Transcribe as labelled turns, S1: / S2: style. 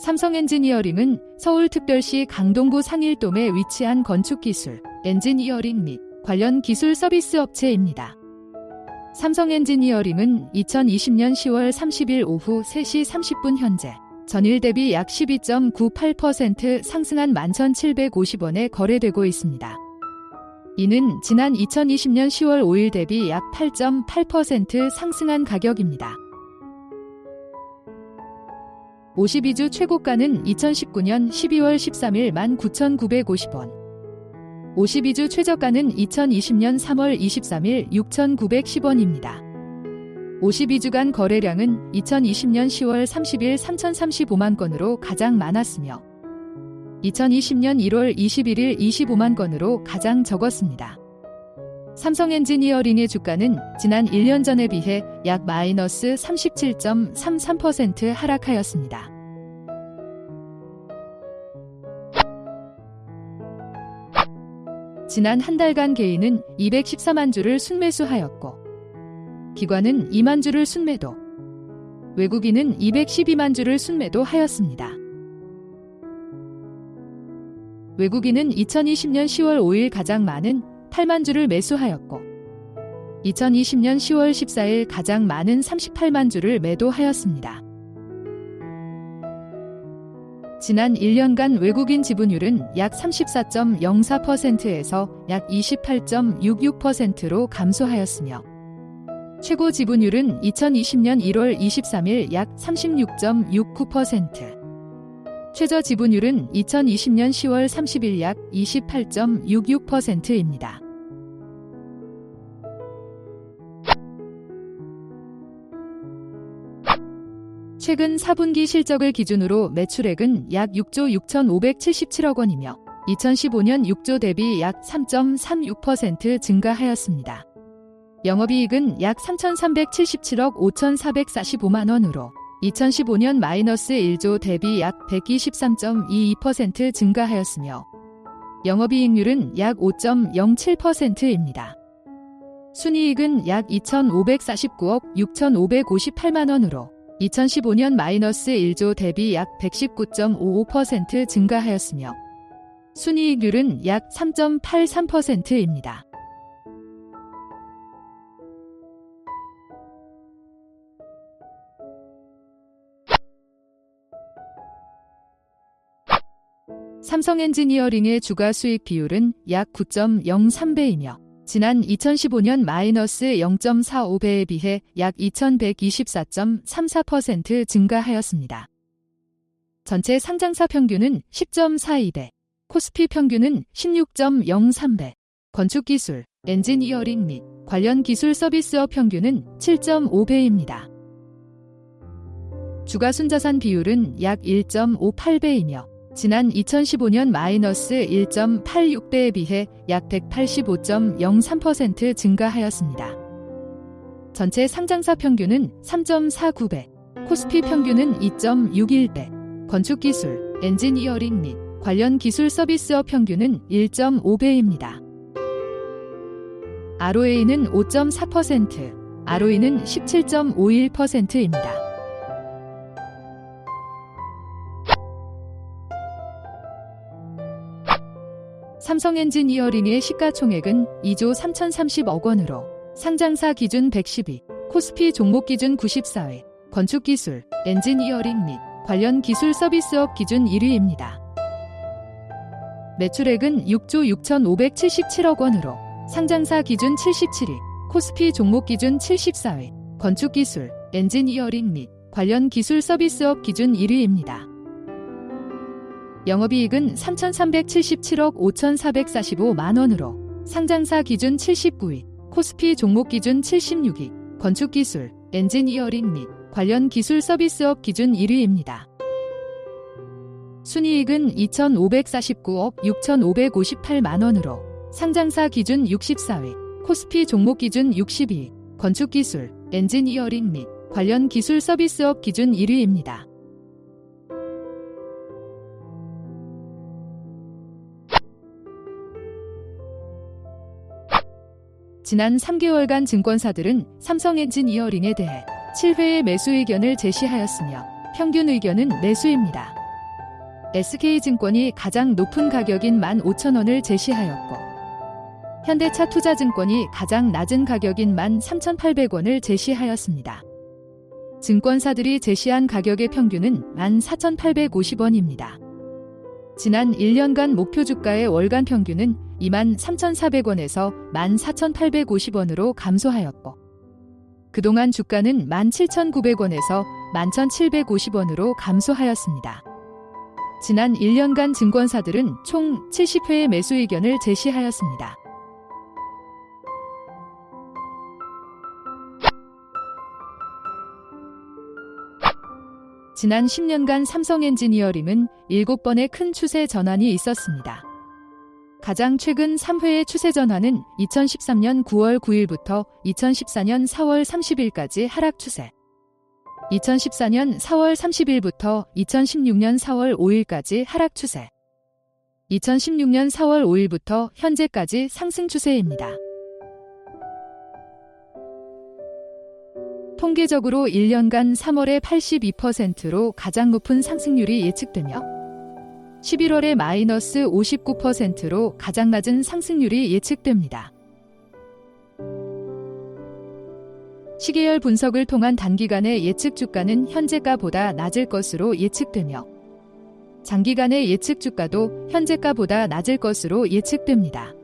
S1: 삼성 엔지니어링은 서울특별시 강동구 상일동에 위치한 건축기술, 엔지니어링 및 관련 기술 서비스 업체입니다. 삼성 엔지니어링은 2020년 10월 30일 오후 3시 30분 현재 전일 대비 약 12.98% 상승한 11,750원에 거래되고 있습니다. 이는 지난 2020년 10월 5일 대비 약 8.8% 상승한 가격입니다. 52주 최고가는 2019년 12월 13일 19,950원. 52주 최저가는 2020년 3월 23일 6,910원입니다. 52주간 거래량은 2020년 10월 30일 3,035만 건으로 가장 많았으며 2020년 1월 21일 25만 건으로 가장 적었습니다. 삼성 엔지니어링의 주가는 지난 1년 전에 비해 약 마이너스 37.33% 하락하였습니다. 지난 한 달간 개인은 214만 주를 순매수하였고 기관은 2만 주를 순매도 외국인은 212만 주를 순매도 하였습니다. 외국인은 2020년 10월 5일 가장 많은 8만 주를 매수하였고 2020년 10월 14일 가장 많은 38만 주를 매도하였습니다. 지난 1년간 외국인 지분율은 약 34.04%에서 약 28.66%로 감소하였으며 최고 지분율은 2020년 1월 23일 약 36.69%, 최저 지분율은 2020년 10월 30일 약 28.66%입니다. 최근 4분기 실적을 기준으로 매출액은 약 6조 6,577억 원이며 2015년 6조 대비 약 3.36% 증가하였습니다. 영업이익은 약 3,377억 5,445만 원으로 2015년 마이너스 1조 대비 약 123.22% 증가하였으며 영업이익률은 약 5.07%입니다. 순이익은 약 2,549억 6,558만 원으로 2015년 마이너스 1조 대비 약 119.55% 증가하였으며 순이익률은 약 3.83%입니다. 삼성 엔지니어링의 주가 수익 비율은 약 9.03배이며 지난 2015년 마이너스 0.45배에 비해 약 2124.34% 증가하였습니다. 전체 상장사 평균은 10.42배, 코스피 평균은 16.03배, 건축기술, 엔지니어링 및 관련 기술 서비스업 평균은 7.5배입니다. 주가 순자산 비율은 약 1.58배이며 지난 2015년 마이너스 1.86배에 비해 약 185.03% 증가하였습니다. 전체 상장사 평균은 3.49배, 코스피 평균은 2.61배, 건축기술, 엔지니어링 및 관련 기술 서비스업 평균은 1.5배입니다. ROA는 5.4%, ROE는 17.51%입니다. 삼성 엔지니어링의 시가총액은 2조 3,030억 원으로 상장사 기준 112, 코스피 종목 기준 94회, 건축기술, 엔지니어링 및 관련 기술 서비스업 기준 1위입니다. 매출액은 6조 6,577억 원으로 상장사 기준 77위, 코스피 종목 기준 74회, 건축기술, 엔지니어링 및 관련 기술 서비스업 기준 1위입니다. 영업이익은 3,377억 5,445만 원으로 상장사 기준 79위, 코스피 종목 기준 76위, 건축기술, 엔지니어링 및 관련 기술 서비스업 기준 1위입니다. 순이익은 2,549억 6,558만 원으로 상장사 기준 64위, 코스피 종목 기준 62위, 건축기술, 엔지니어링 및 관련 기술 서비스업 기준 1위입니다. 지난 3개월간 증권사들은 삼성 엔지니어링에 대해 7회의 매수 의견을 제시하였으며 평균 의견은 매수입니다. SK증권이 가장 높은 가격인 15,000원을 제시하였고 현대차 투자증권이 가장 낮은 가격인 13,800원을 제시하였습니다. 증권사들이 제시한 가격의 평균은 14,850원입니다. 지난 1년간 목표 주가의 월간 평균은 23,400원에서 14,850원으로 감소하였고 그동안 주가는 17,900원에서 11,750원으로 감소하였습니다. 지난 1년간 증권사들은 총 70회의 매수 의견을 제시하였습니다. 지난 10년간 삼성 엔지니어링은 7번의 큰 추세 전환이 있었습니다. 가장 최근 3회의 추세 전환은 2013년 9월 9일부터 2014년 4월 30일까지 하락 추세. 2014년 4월 30일부터 2016년 4월 5일까지 하락 추세. 2016년 4월 5일부터 현재까지 상승 추세입니다. 통계적으로 1년간 3월에 82%로 가장 높은 상승률이 예측되며 11월에 마이너스 59%로 가장 낮은 상승률이 예측됩니다. 시계열 분석을 통한 단기간의 예측 주가는 현재가보다 낮을 것으로 예측되며 장기간의 예측 주가도 현재가보다 낮을 것으로 예측됩니다.